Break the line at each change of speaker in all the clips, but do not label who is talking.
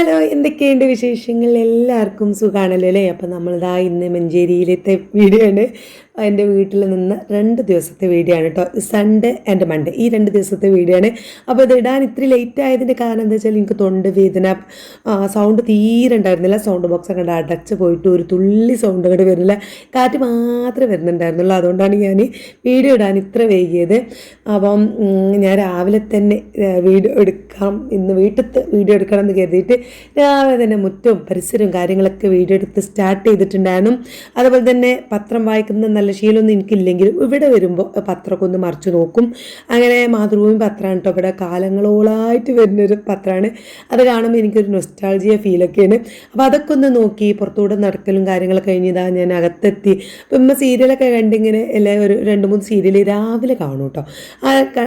Hello എന്തൊക്കെയുണ്ട് വിശേഷങ്ങൾ? എല്ലാവർക്കും സുഖമാണല്ലോ അല്ലേ? അപ്പം നമ്മളിതാ ഇന്ന് മഞ്ചേരിയിലത്തെ വീഡിയോ ആണ് എന്റെ വീട്ടിൽ നിന്ന് രണ്ട് ദിവസത്തെ വീഡിയോ ആണ് കേട്ടോ സൺഡേ ആൻഡ് മൺഡേ ഈ രണ്ട് ദിവസത്തെ വീഡിയോ ആണ് അപ്പോൾ ഇത് ഇടാൻ ഇത്തിരി ലേറ്റ് ആയതിന്റെ കാരണം എന്താ വെച്ചാൽ എനിക്ക് തൊണ്ട വേദന സൗണ്ട് തീരെ ഉണ്ടായിരുന്നില്ല. സൗണ്ട് ബോക്സ് അങ്ങോട്ട് അടച്ച് പോയിട്ട് ഒരു തുള്ളി സൗണ്ട് അങ്ങോട്ട് വരുന്നില്ല. കാറ്റ് മാത്രമേ വരുന്നുണ്ടായിരുന്നുള്ളൂ. അതുകൊണ്ടാണ് ഞാൻ വീഡിയോ ഇടാൻ ഇത്ര വൈകിയത്. അപ്പം ഞാൻ രാവിലെ തന്നെ വീഡിയോ എടുക്കാം ഇന്ന് വീട്ടിൽ വീഡിയോ എടുക്കണം എന്ന് കരുതിയിട്ട് രാവിലെ തന്നെ മുറ്റവും പരിസരവും കാര്യങ്ങളൊക്കെ വീഡിയോ എടുത്ത് സ്റ്റാർട്ട് ചെയ്തിട്ടുണ്ടായിരുന്നു. അതുപോലെ തന്നെ പത്രം വായിക്കുന്ന നല്ല ശീലമൊന്നും എനിക്കില്ലെങ്കിലും ഇവിടെ വരുമ്പോൾ പത്രമൊക്കെ ഒന്ന് മറിച്ച് നോക്കും. അങ്ങനെ മാതൃഭൂമി പത്രമാണ് കേട്ടോ. ഇവിടെ കാലങ്ങളോളായിട്ട് വരുന്നൊരു പത്രമാണ്. അത് കാണുമ്പോൾ എനിക്കൊരു നൊസ്റ്റാൾജിയ ഫീലൊക്കെയാണ് അപ്പോൾ അതൊക്കെ ഒന്ന് നോക്കി പുറത്തൂടെ നടക്കലും കാര്യങ്ങളൊക്കെ കഴിഞ്ഞതാ ഞാൻ അകത്തെത്തി. അപ്പം ഇമ്മ സീരിയലൊക്കെ കണ്ടിങ്ങനെ എല്ലാ ഒരു രണ്ട് മൂന്ന് സീരിയൽ രാവിലെ കാണും കേട്ടോ.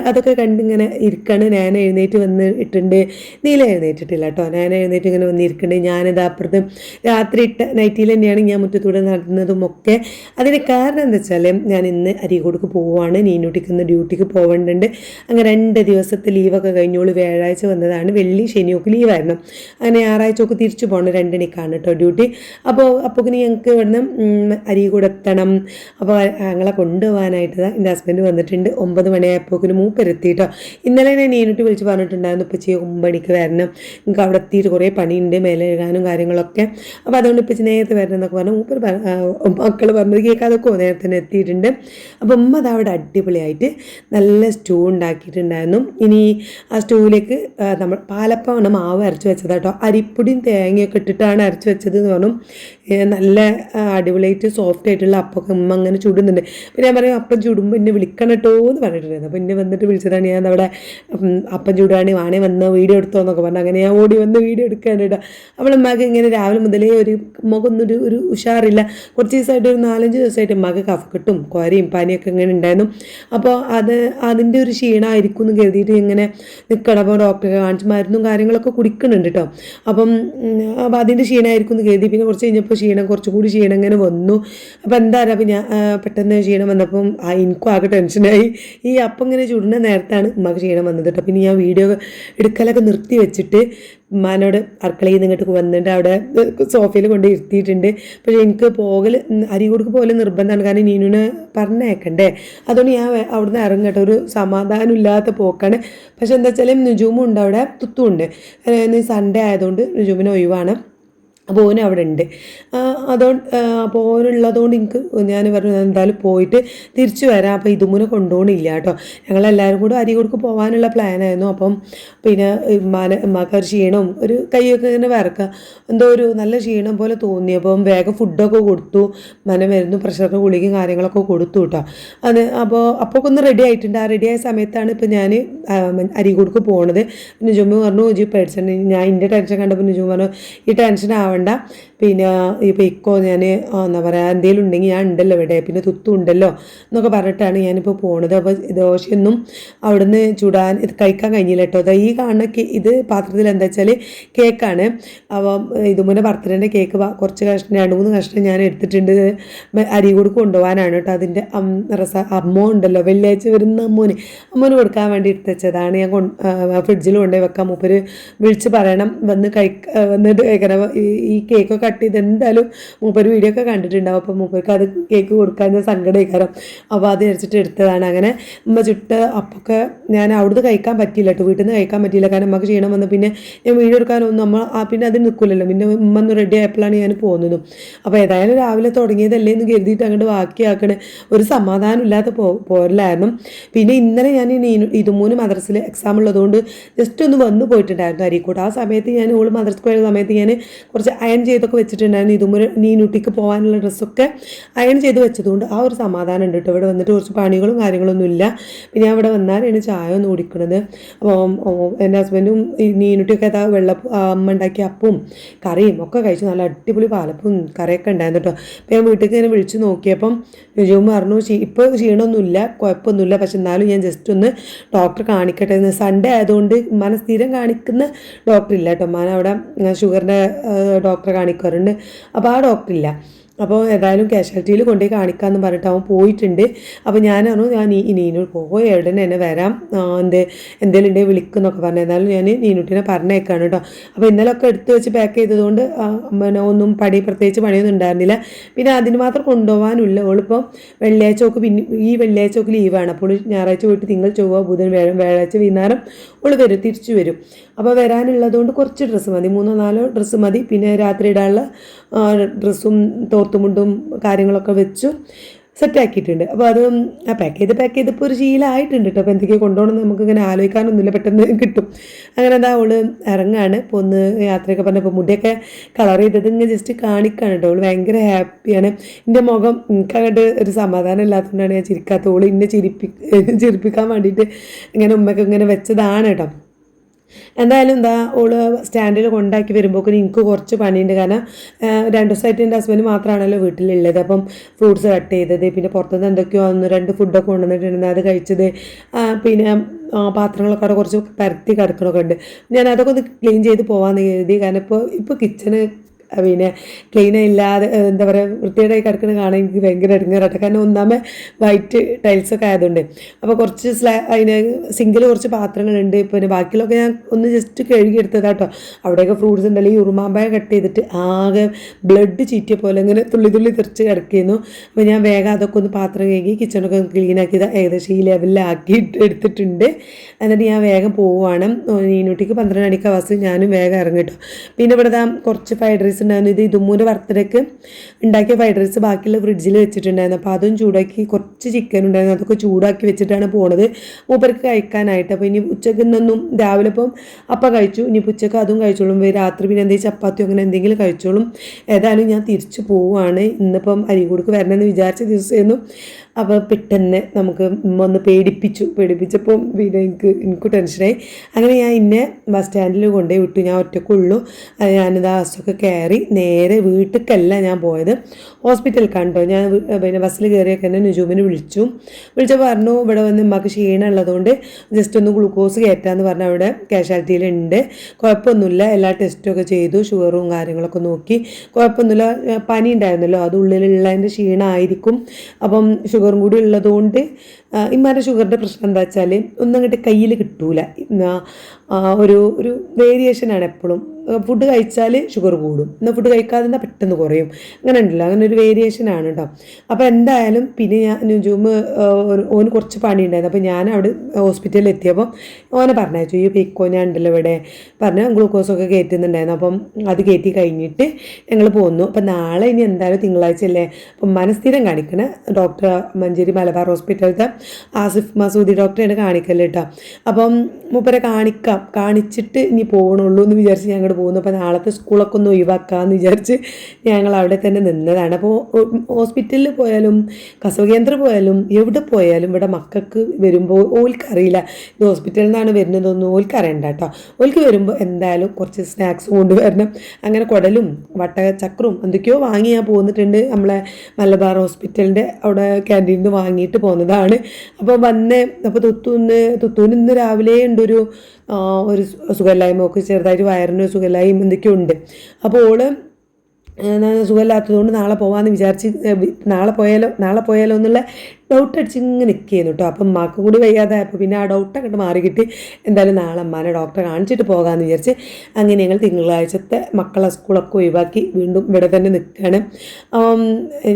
അതൊക്കെ കണ്ടിങ്ങനെ ഇരിക്കാണ്. ഞാൻ എഴുന്നേറ്റ് വന്ന് ഇട്ടുണ്ട് നീല എഴുന്നേറ്റിട്ടില്ല കേട്ടോ. ഞാൻ എഴുന്നേറ്റ് ഇങ്ങനെ വന്നിരിക്കണ്ട്. ഞാനത് അപ്പുറത്ത് രാത്രി ഇട്ട നൈറ്റിൽ തന്നെയാണ് ഞാൻ മുറ്റത്തൂടെ നടന്നതും ഒക്കെ അതിന് കാരണം എന്താ വെച്ചാൽ ഞാൻ ഇന്ന് അരികോടക്ക് പോവുകയാണ് നീനൂട്ടിക്ക് ഡ്യൂട്ടിക്ക് പോകേണ്ടതുണ്ട് അങ്ങനെ രണ്ട് ദിവസത്തെ ലീവൊക്കെ കഴിഞ്ഞോളൂ. വ്യാഴാഴ്ച വന്നതാണ്. വെള്ളി ശനിയൊക്കെ ലീവായിരുന്നു. അങ്ങനെ ഞായറാഴ്ച ഒക്കെ തിരിച്ചു പോകണം രണ്ടണിക്കാണ് കേട്ടോ ഡ്യൂട്ടി. അപ്പോൾ അപ്പോൾ ഞങ്ങൾക്ക് ഇവിടുന്ന് അരികൂടെ എത്തണം. അപ്പോൾ ഞങ്ങളെ കൊണ്ടുപോകാനായിട്ട് എന്റെ ഹസ്ബൻഡ് വന്നിട്ടുണ്ട്. ഒമ്പത് മണിയായപ്പോക്കിന് മൂപ്പരെത്തി കേട്ടോ ഇന്നലെ ഞാൻ നീനുട്ടി വിളിച്ച് പറഞ്ഞിട്ടുണ്ടായിരുന്നു ഇപ്പച്ചി ഒമ്പണിക്ക് വരണം. നിങ്ങൾക്ക് അവിടെ എത്തിയിട്ട് പണിയുണ്ട് മേലെ എഴുതാനും കാര്യങ്ങളൊക്കെ. അപ്പോൾ അതുകൊണ്ട് ഇപ്പം നേരത്തെ വരണം എന്നൊക്കെ പറഞ്ഞു. മൂപ്പർ മക്കൾ പറഞ്ഞത് കേൾക്കാതൊക്കെ നേരത്തെ തന്നെ എത്തിയിട്ടുണ്ട്. അപ്പോൾ ഉമ്മ അത് അവിടെ അടിപൊളിയായിട്ട് നല്ല സ്റ്റൂ ഉണ്ടാക്കിയിട്ടുണ്ടായിരുന്നു. ഇനി ആ സ്റ്റൂവിലേക്ക് നമ്മൾ പാലപ്പമാണ് മാവ് അരച്ച് വെച്ചത് കേട്ടോ. അരിപ്പൊടിയും തേങ്ങയൊക്കെ ഇട്ടിട്ടാണ് അരച്ച് വെച്ചത് എന്ന് പറഞ്ഞു. നല്ല അടിപൊളിയായിട്ട് സോഫ്റ്റ് ആയിട്ടുള്ള അപ്പൊക്കെ ഉമ്മ അങ്ങനെ ചുടുന്നുണ്ട്. പിന്നെ ഞാൻ പറയും അപ്പം ചുടുമ്പോൾ എന്നെ വിളിക്കണം കേട്ടോ എന്ന് പറഞ്ഞിട്ടുണ്ടായിരുന്നു അപ്പോൾ എന്നെ വന്നിട്ട് വിളിച്ചതാണ് ഞാൻ അവിടെ അപ്പം ചുടാണ് വാണേ വന്ന് വീഡിയോ എടുത്തോ എന്നൊക്കെ പറഞ്ഞു അങ്ങനെ ഞാൻ ഓടി വന്ന് വീഡിയോ എടുക്കാൻ കേട്ടോ. ഉമ്മക്ക് ഇങ്ങനെ രാവിലെ മുതലേ ഒരു മുഖമൊന്നും ഒരു ഉഷാറില്ല. കുറച്ച് ദിവസമായിട്ട് ഒരു നാലഞ്ച് ദിവസമായിട്ട് ഉമ്മക്ക് കഫക്കെട്ടും കോരയും പനിയൊക്കെ ഇങ്ങനെ ഉണ്ടായിരുന്നു. അപ്പോൾ അത് അതിന്റെ ഒരു ക്ഷീണമായിരിക്കും എന്ന് കരുതിയിട്ട് ഇങ്ങനെ നിൽക്കണം അപ്പോൾ ഡോക്ടറെ കാണിച്ച് മരുന്നും കാര്യങ്ങളൊക്കെ കുടിക്കുന്നുണ്ട് കേട്ടോ. അപ്പം അപ്പം അതിന്റെ ക്ഷീണമായിരിക്കും എന്ന് കരുതി. പിന്നെ കുറച്ച് കഴിഞ്ഞപ്പോൾ ക്ഷീണം കുറച്ചുകൂടി ക്ഷീണം ഇങ്ങനെ വന്നു. അപ്പോൾ എന്തായാലും അപ്പം ഞാൻ പെട്ടെന്ന് ക്ഷീണം വന്നപ്പം എനിക്കും ആകെ ടെൻഷനായി ഈ അപ്പം ഇങ്ങനെ ചുടുന്ന നേരത്താണ് ഉമ്മക്ക് ക്ഷീണം വന്നത് കേട്ടോ. പിന്നെ ഞാൻ വീഡിയോ എടുക്കലൊക്കെ നിർത്തി വെച്ചിട്ട് ഉമ്മാനോട് അടുക്കളയിൽ നിന്ന് ഇങ്ങോട്ട് വന്നിട്ട് അവിടെ സോഫയിൽ കൊണ്ട് ഇരുത്തിയിട്ടുണ്ട്. പക്ഷേ എനിക്ക് പോകൽ അരികൂടുക്ക് പോലെ നിർബന്ധമാണ്. കാരണം നീനുവിനെ പറഞ്ഞേക്കണ്ടേ അതുകൊണ്ട് ഞാൻ അവിടുന്ന് ഇറങ്ങട്ടെ ഒരു സമാധാനം ഇല്ലാത്ത പോക്കാണ്. പക്ഷെ എന്താ വെച്ചാൽ നുജൂമും ഉണ്ട് അവിടെ തുത്തും ഉണ്ട് സൺഡേ ആയതുകൊണ്ട് നുജൂമിന് ഒഴിവാണ്. അപ്പോൾ ഓന് അവിടെ ഉണ്ട് അതുകൊണ്ട് അപ്പോൾ ഓനുള്ളതുകൊണ്ട് എനിക്ക് ഞാൻ പറഞ്ഞു എന്തായാലും പോയിട്ട് തിരിച്ചു വരാം. അപ്പോൾ ഇതുമുനെ കൊണ്ടുപോകണില്ല കേട്ടോ ഞങ്ങളെല്ലാവരും കൂടെ അരികൊടുക്ക് പോകാനുള്ള പ്ലാനായിരുന്നു. അപ്പം പിന്നെ മന ഒരു ക്ഷീണവും ഒരു കൈയൊക്കെ ഇങ്ങനെ വരക്കുക എന്തോ ഒരു നല്ല ക്ഷീണം പോലെ തോന്നി. അപ്പം വേഗം ഫുഡൊക്കെ കൊടുത്തു. മന മരുന്നും പ്രഷറിന്റെ ഗുളികയും കാര്യങ്ങളൊക്കെ കൊടുത്തു കേട്ടോ അത് അപ്പോൾ അപ്പോൾ ഒന്ന് റെഡി ആയിട്ടുണ്ട്. ആ റെഡിയായ സമയത്താണ് ഇപ്പോൾ ഞാൻ അരികൊടുക്ക് പോണത്. നിജുമ്മ പറഞ്ഞു ജി പേടിച്ചിട്ടുണ്ട് ഞാൻ എന്റെ ടെൻഷൻ കണ്ടപ്പോൾ നിജുമ്മ പറഞ്ഞു ഈ ടെൻഷൻ ആവണ്ട പിന്നെ ഇപ്പോൾ ഇക്കോ ഞാൻ എന്താ പറയുക എന്തെങ്കിലും ഉണ്ടെങ്കിൽ ഞാൻ ഉണ്ടല്ലോ ഇവിടെ പിന്നെ തുത്തു ഉണ്ടല്ലോ എന്നൊക്കെ പറഞ്ഞിട്ടാണ് ഞാനിപ്പോൾ പോണത്. അപ്പോൾ ദോശയൊന്നും അവിടുന്ന് ചുടാൻ ഇത് കഴിക്കാൻ കഴിഞ്ഞില്ല കേട്ടോ. അതാ ഈ കാണുന്ന ഇത് പാത്രത്തിൽ എന്താ വെച്ചാൽ കേക്കാണ്. അപ്പം ഇതുപോലെ ബർത്ത്ഡേന്റെ കേക്ക് കുറച്ച് കഷ്ണം രണ്ട് മൂന്ന് കഷ്ണം ഞാൻ എടുത്തിട്ടുണ്ട്. മ- അരി കൊടുക്ക് കൊണ്ടുപോകാനാണ് കേട്ടോ. അതിന്റെ റസ അമ്മോ ഉണ്ടല്ലോ വെള്ളിയാഴ്ച വരുന്ന അമ്മോന്. അമ്മോന് കൊടുക്കാൻ വേണ്ടി എടുത്ത് വെച്ചതാണ്. ഞാൻ ഫ്രിഡ്ജിൽ കൊണ്ടുപോയി വെക്കാം. മൂപ്പര് വിളിച്ച് പറയണം. വന്ന് കഴിക്ക വന്നിട്ട് കഴിക്കണം. ഈ- ഈ കേക്ക് കട്ട് ചെയ്ത് എന്തായാലും മൂപ്പർ വീഡിയോ ഒക്കെ കണ്ടിട്ടുണ്ടാവും. അപ്പോൾ മൂപ്പർക്ക് അത് കേക്ക് കൊടുക്കാൻ സങ്കടമായി കാരണം അപ്പോൾ അത് വിചാരിച്ചിട്ട് എടുത്തതാണ്. അങ്ങനെ ഉമ്മ ചുട്ട് അപ്പൊക്കെ ഞാൻ അവിടുന്ന് കഴിക്കാൻ പറ്റിയില്ല കേട്ടോ. വീട്ടിൽ നിന്ന് കഴിക്കാൻ പറ്റിയില്ല. കാരണം നമുക്ക് ക്ഷീണം വന്നു. പിന്നെ ഞാൻ വീഡിയോ എടുക്കാനൊന്നും നമ്മൾ പിന്നെ അത് നിൽക്കില്ലല്ലോ പിന്നെ ഉമ്മ ഒന്ന് റെഡി ആയപ്പോഴാണ് ഞാൻ പോകുന്നതും അപ്പോൾ ഏതായാലും രാവിലെ തുടങ്ങിയതല്ലേ എന്ന് കരുതിയിട്ട് അങ്ങോട്ട് ബാക്കിയാക്കണേ. ഒരു സമാധാനം ഇല്ലാത്ത പോ പോരലായിരുന്നു. പിന്നെ ഇന്നലെ ഞാൻ ഇതുമൂന്ന് മദ്രസിൽ എക്സാം ഉള്ളതുകൊണ്ട് ജസ്റ്റ് ഒന്ന് വന്നു പോയിട്ടുണ്ടായിരുന്നു അരീക്കോട്ട് ആ സമയത്ത് ഞാൻ ഓൾ മദ്രസ് പോയ സമയത്ത് ഞാൻ കുറച്ച് അയൺ ചെയ്തൊക്കെ വെച്ചിട്ടുണ്ടായിരുന്നു. നീ നീനുട്ടിക്ക് പോകാനുള്ള ഡ്രസ്സൊക്കെ അയൺ ചെയ്ത് വെച്ചതുകൊണ്ട് ആ ഒരു സമാധാനം ഉണ്ട് കേട്ടോ. ഇവിടെ വന്നിട്ട് കുറച്ച് പണികളും കാര്യങ്ങളൊന്നും ഇല്ല. പിന്നെ അവിടെ വന്നാലാണ് ചായ ഒന്ന് കുടിക്കുന്നത് അപ്പോൾ എന്റെ ഹസ്ബൻഡും നീനുട്ടിയൊക്കെ അതാ വെള്ള അമ്മ ഉണ്ടാക്കിയ അപ്പവും കറിയും ഒക്കെ കഴിച്ചു. നല്ല അടിപൊളി പാലപ്പവും കറിയൊക്കെ ഉണ്ടായിരുന്നു കേട്ടോ. അപ്പോൾ ഞാൻ വീട്ടിൽ ഇങ്ങനെ വിളിച്ച് നോക്കിയപ്പം രുചിവും പറഞ്ഞു. "ക്ഷീ- ഇപ്പോൾ ക്ഷീണമൊന്നുമില്ല കുഴപ്പമൊന്നുമില്ല. പക്ഷെ എന്നാലും ഞാൻ ജസ്റ്റ് ഒന്ന് ഡോക്ടറെ കാണിക്കട്ടെ എന്ന്. സൺഡേ ആയതുകൊണ്ട് മനസ്ഥിരം സ്ഥിരം കാണിക്കുന്ന ഡോക്ടർ ഇല്ല കേട്ടോ. ഉമ്മാനെ അവിടെ ഷുഗറിന്റെ ഡോക്ടറെ കാണിക്കാറുണ്ട് അപ്പോൾ ആ ഡോക്ടർ ഇല്ല അപ്പോൾ ഏതായാലും കാഷ്വാലിറ്റിയിൽ കൊണ്ടുപോയി കാണിക്കാമെന്ന് പറഞ്ഞിട്ട് അവൻ പോയിട്ടുണ്ട്. അപ്പോൾ ഞാൻ പറഞ്ഞു ഞാൻ ഈ നീനു പോയി ഉടനെ എന്നെ വരാം. എന്ത് എന്തെങ്കിലും ഉണ്ടെങ്കിൽ വിളിക്കുന്നൊക്കെ പറഞ്ഞു. എന്നാലും ഞാൻ നീനുട്ടിനെ പറഞ്ഞേക്കാണ് കേട്ടോ. അപ്പോൾ ഇന്നലൊക്കെ എടുത്തു വെച്ച് പാക്ക് ചെയ്തതുകൊണ്ട് പിന്നെ ഒന്നും പടി പ്രത്യേകിച്ച് പണിയൊന്നും ഉണ്ടായിരുന്നില്ല. പിന്നെ അതിന് മാത്രം കൊണ്ടുപോകാനുള്ള ഓളിപ്പോൾ വെള്ളിയാഴ്ച ഒക്കെ പിന്നെ ഈ വെള്ളിയാഴ്ച ഒക്കെ ലീവാണ് അപ്പോൾ ഞായറാഴ്ച പോയിട്ട് തിങ്കൾ ചൊവ്വ ബുധൻ വ്യാഴം വ്യാഴാഴ്ച വൈകുന്നേരം ഓൾ വരും തിരിച്ചു വരും. അപ്പോൾ വരാനുള്ളതുകൊണ്ട് കുറച്ച് ഡ്രസ്സ് മതി. മൂന്നോ നാലോ ഡ്രസ്സ് മതി. പിന്നെ രാത്രി ഇടാനുള്ള ഡ്രസ്സും ഡ്രസ്സും തോർത്തുമുണ്ടും കാര്യങ്ങളൊക്കെ വെച്ചു സെറ്റാക്കിയിട്ടുണ്ട് അപ്പോൾ അത് പാക്ക് ചെയ്ത് പാക്ക് ചെയ്തപ്പോൾ ഒരു ശീലമായിട്ടുണ്ട് കേട്ടോ അപ്പോൾ എന്തൊക്കെയാണ് കൊണ്ടുപോകണം നമുക്ക് ഇങ്ങനെ ആലോചിക്കാനൊന്നുമില്ല. പെട്ടെന്ന് കിട്ടും. അങ്ങനെ എന്താ അവൾ ഇറങ്ങാണ്. ഇപ്പോൾ ഒന്ന് യാത്രയൊക്കെ പറഞ്ഞപ്പോൾ മുടിയൊക്കെ കളർ ചെയ്തത് ഇങ്ങനെ ജസ്റ്റ് കാണിക്കാണ് കേട്ടോ അവൾ ഭയങ്കര ഹാപ്പിയാണ് എന്റെ മുഖം എനിക്കങ്ങോട്ട് ഒരു സമാധാനം ഇല്ലാത്തതുകൊണ്ടാണ് ഞാൻ ചിരിക്കാത്ത അവൾ ഇന്നെ ചിരിപ്പി ചിരിപ്പിക്കാൻ വേണ്ടിയിട്ട് ഇങ്ങനെ ഉമ്മയൊക്കെ ഇങ്ങനെ വെച്ചതാണ് കേട്ടോ എന്തായാലും എന്താ ഓൾ സ്റ്റാൻഡിൽ കൊണ്ടാക്കി വരുമ്പോഴേക്കും എനിക്ക് കുറച്ച് പണിയുണ്ട്. കാരണം രണ്ട് ദിവസമായിട്ട് എന്റെ ഹസ്ബൻഡ് മാത്രമാണല്ലോ വീട്ടിലുള്ളത്. അപ്പം ഫ്രൂട്ട്സ് കട്ട് ചെയ്തത് പിന്നെ പുറത്തുനിന്ന് എന്തൊക്കെയോ ഒന്ന് രണ്ട് ഫുഡൊക്കെ കൊണ്ടുവന്നിട്ടുണ്ട്. അത് കഴിച്ചത് പിന്നെ പാത്രങ്ങളൊക്കെ അവിടെ കുറച്ച് പരത്തി കിടക്കണമൊക്കെ ഉണ്ട്. ഞാൻ അതൊക്കെ ഒന്ന് ക്ലീൻ ചെയ്ത് പോകാമെന്ന് കരുതി. കാരണം ഇപ്പോൾ ഇപ്പോൾ കിച്ചണ് പിന്നെ ക്ലീൻ ഇല്ലാതെ എന്താ പറയുക വൃത്തിയുടെ കിടക്കുന്ന കാണാൻ എനിക്ക് ഭയങ്കര ഇടങ്ങാറാട്ടെ കാരണം ഒന്നാമേ വൈറ്റ് ടൈൽസൊക്കെ ആയതുകൊണ്ട്. അപ്പോൾ കുറച്ച് സ്ലാ അതിന് സിങ്കിൽ കുറച്ച് പാത്രങ്ങളുണ്ട്. പിന്നെ ബാക്കിയുള്ളൊക്കെ ഞാൻ ഒന്ന് ജസ്റ്റ് കഴുകിയെടുത്തതാട്ടോ അവിടെയൊക്കെ ഫ്രൂട്ട്സ് ഉണ്ടല്ലോ. ഉറുമാമ്പായ കട്ട് ചെയ്തിട്ട് ആകെ ബ്ലഡ് ചീറ്റിയ പോലെ ഇങ്ങനെ തുള്ളി തുള്ളി തെറിച്ച് കിടക്കുന്നു. അപ്പോൾ ഞാൻ വേഗം അതൊക്കെ ഒന്ന് പാത്രം കഴുകി കിച്ചണൊക്കെ ക്ലീൻ ആക്കിയത് ഏകദേശം ഈ ലെവലിലാക്കി എടുത്തിട്ടുണ്ട്. എന്നിട്ട് ഞാൻ വേഗം പോവുകയാണ് നീനൂട്ടിക്ക് പന്ത്രണ്ട് മണിക്ക് ബസ് ഞാനും വേഗം ഇറങ്ങിട്ടു പിന്നെ ഇവിടെ കുറച്ച് ഫ്രൈഡ് റൈസ് ഉണ്ടായിരുന്നു ഇത് ഇതുമ്മൂന്റെ ബർത്ത്ഡേക്ക് ഉണ്ടാക്കിയ ഫ്രൈഡ് റൈസ് ബാക്കിയുള്ള ഫ്രിഡ്ജിൽ വെച്ചിട്ടുണ്ടായിരുന്നു. അപ്പോൾ അതും ചൂടാക്കി കുറച്ച് ചിക്കൻ ഉണ്ടായിരുന്നു. അതൊക്കെ ചൂടാക്കി വെച്ചിട്ടാണ് പോണത്. മൂപ്പർക്ക് കഴിക്കാനായിട്ട്. അപ്പോൾ ഇനി ഉച്ചയ്ക്ക് നിന്നും രാവിലെ ഇപ്പം അപ്പം കഴിച്ചു. ഇനി ഉച്ചയ്ക്ക് അതും കഴിച്ചോളും. രാത്രി പിന്നെ എന്തെങ്കിലും ചപ്പാത്തിയോ അങ്ങനെ എന്തെങ്കിലും കഴിച്ചോളും. ഏതായാലും ഞാൻ തിരിച്ചു പോവുകയാണ് ഇന്നിപ്പം അരികൂടുക്ക് വരണമെന്ന് വിചാരിച്ച ദിവസമായിരുന്നു അപ്പോൾ പെട്ടെന്ന് നമുക്ക് ഒന്ന് പേടിപ്പിച്ചു. പേടിപ്പിച്ചപ്പോൾ പിന്നെ എനിക്ക് എനിക്ക് ടെൻഷനായി. അങ്ങനെ ഞാൻ ഇന്നെ ബസ് സ്റ്റാൻഡിൽ കൊണ്ടുപോയി വിട്ടു. ഞാൻ ഒറ്റക്കുള്ളൂ. അത് ഞാനിത് ബസ്സൊക്കെ കയറി നേരെ വീട്ടിലേക്കല്ല ഞാൻ പോയത്. ഹോസ്പിറ്റൽ കണ്ടോ ഞാൻ പിന്നെ ബസ്സിൽ കയറിയൊക്കെ തന്നെ നിജൂമിനെ വിളിച്ചു. വിളിച്ചപ്പോൾ പറഞ്ഞു ഇവിടെ വന്ന് ഉമ്മക്ക് ക്ഷീണമുള്ളതുകൊണ്ട് ജസ്റ്റ് ഒന്ന് ഗ്ലൂക്കോസ് കയറ്റാന്ന് പറഞ്ഞാൽ അവിടെ കാഷ്വാലിറ്റിയിലുണ്ട് കുഴപ്പമൊന്നുമില്ല. എല്ലാ ടെസ്റ്റും ഒക്കെ ചെയ്തു. ഷുഗറും കാര്യങ്ങളൊക്കെ നോക്കി. കുഴപ്പമൊന്നുമില്ല. പനി ഉണ്ടായിരുന്നല്ലോ അത് ഉള്ളിലുള്ളതിന്റെ ക്ഷീണമായിരിക്കും അപ്പം ഷുഗറും കൂടി ഉള്ളതുകൊണ്ട് ആ, ഇമ്മാരുടെ ഷുഗറിന്റെ പ്രശ്നം എന്താ വെച്ചാൽ ഒന്നും അങ്ങോട്ട് കയ്യിൽ കിട്ടൂല. ഒരു ഒരു വേരിയേഷനാണ് എപ്പോഴും ഫുഡ് കഴിച്ചാൽ ഷുഗർ കൂടും. എന്നാൽ ഫുഡ് കഴിക്കാതെ പെട്ടെന്ന് കുറയും. അങ്ങനെ ഉണ്ടല്ലോ. അങ്ങനെ ഒരു വേരിയേഷൻ ആണ് കേട്ടോ അപ്പോൾ എന്തായാലും പിന്നെ ഞാൻ നുജൂമ് ഓന് കുറച്ച് പണി ഉണ്ടായിരുന്നു അപ്പോൾ ഞാൻ അവിടെ ഹോസ്പിറ്റലിൽ എത്തിയപ്പോൾ ഓനെ പറഞ്ഞയച്ചു. ഈ പിക്കോ ഞാൻ ഉണ്ടല്ലോ ഇവിടെ. പറഞ്ഞു ഗ്ലൂക്കോസൊക്കെ കയറ്റുന്നുണ്ടായിരുന്നു അപ്പം അത് കയറ്റി കഴിഞ്ഞിട്ട് ഞങ്ങൾ പോന്നു. അപ്പം നാളെ ഇനി എന്തായാലും തിങ്കളാഴ്ച അല്ലേ അപ്പം മനസ്ഥിരം കാണിക്കണ. ഡോക്ടർ മഞ്ചേരി മലബാർ ഹോസ്പിറ്റലത്തെ ആസിഫ് മസൂദി ഡോക്ടറെയാണ് കാണിക്കൽ കേട്ടോ അപ്പം മൂപ്പരെ കാണിക്കാം. കാണിച്ചിട്ട് ഇനി പോകണുള്ളൂ എന്ന് വിചാരിച്ച് ഞങ്ങൾ പോകുന്നു. അപ്പോൾ നാളത്തെ സ്കൂളൊക്കെ ഒന്ന് ഒഴിവാക്കാമെന്ന് വിചാരിച്ച് ഞങ്ങൾ അവിടെ തന്നെ നിന്നതാണ്. അപ്പോൾ ഹോസ്പിറ്റലിൽ പോയാലും കസവ കേന്ദ്രം പോയാലും എവിടെ പോയാലും ഇവിടെ മക്കൾക്ക് വരുമ്പോൾ ഓൽക്കറിയില്ല ഇത് ഹോസ്പിറ്റലിൽ നിന്നാണ് വരുന്നതൊന്നും ഓൽക്കറിയണ്ട കേട്ടോ ഓൽക്ക് വരുമ്പോൾ എന്തായാലും കുറച്ച് സ്നാക്സ് കൊണ്ടുവരണം. അങ്ങനെ കുടലും വട്ടചക്രവും എന്തൊക്കെയോ വാങ്ങി ഞാൻ പോന്നിട്ടുണ്ട്. നമ്മളെ മലബാർ ഹോസ്പിറ്റലിന്റെ അവിടെ ക്യാന്റീനിൽ നിന്ന് വാങ്ങിയിട്ട് പോകുന്നതാണ് അപ്പോൾ വന്ന് അപ്പോൾ തുത്തുന്ന് തുത്തുവിന് ഇന്ന് രാവിലെ ഉണ്ട് ഒരു ഒരു സുഖമില്ലായ്മ ഒക്കെ ചെറുതായിട്ട് വയറിന് സുഖമില്ലായ്മ എന്തൊക്കെയോ ഉണ്ട് അപ്പോൾ ഓൾ സുഖമില്ലാത്തതുകൊണ്ട് നാളെ പോകാമെന്ന് വിചാരിച്ച് നാളെ പോയാലോ നാളെ പോയാലോ എന്നുള്ള ഡൗട്ട് അടിച്ച് ഇങ്ങനെ നിൽക്കുന്നു കേട്ടോ അപ്പം അമ്മക്കും കൂടി വയ്യാതെ അപ്പോൾ പിന്നെ ആ ഡൗട്ട് അങ്ങോട്ട് മാറി കിട്ടി എന്തായാലും നാളെ അമ്മാനെ ഡോക്ടറെ കാണിച്ചിട്ട് പോകാമെന്ന് വിചാരിച്ച് അങ്ങനെ ഞങ്ങൾ തിങ്കളാഴ്ചത്തെ മക്കളെ സ്കൂളൊക്കെ ഒഴിവാക്കി വീണ്ടും ഇവിടെ തന്നെ നിൽക്കുകയാണ്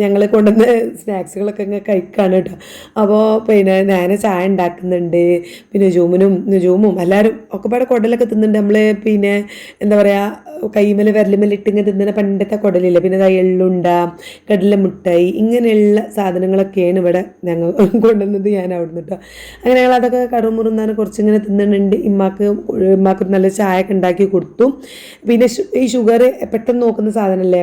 ഞങ്ങൾ കൊണ്ടുവന്ന സ്നാക്സുകളൊക്കെ ഇങ്ങനെ കഴിക്കുകയാണ് കേട്ടോ അപ്പോൾ പിന്നെ ഞാൻ ചായ ഉണ്ടാക്കുന്നുണ്ട്. പിന്നെ ജൂമിനും ജൂമും എല്ലാവരും ഒക്കെ പാടെ കുടലൊക്കെ തിന്നുന്നുണ്ട്. നമ്മൾ പിന്നെ എന്താ പറയുക കൈമൽ വിരലുമലിട്ട് ഇങ്ങനെ തിന്നുന്ന പണ്ടത്തെ കുടലില്ല? പിന്നെ എള്ളുണ്ട കടല മുട്ടായി ഇങ്ങനെയുള്ള സാധനങ്ങളൊക്കെയാണ് ഇവിടെ ഞങ്ങൾ കൊണ്ടുവന്നത് ഞാൻ അവിടെ കേട്ടോ അങ്ങനെ ഞങ്ങൾ അതൊക്കെ കറുമുറുന്നാണ് കുറച്ചിങ്ങനെ തിന്നുന്നുണ്ട് ഇമ്മാക്ക് ഇമ്മാക്ക് നല്ല ചായ ഒക്കെ ഉണ്ടാക്കി കൊടുത്തു. പിന്നെ ഈ ഷുഗർ പെട്ടെന്ന് നോക്കുന്ന സാധനമല്ലേ?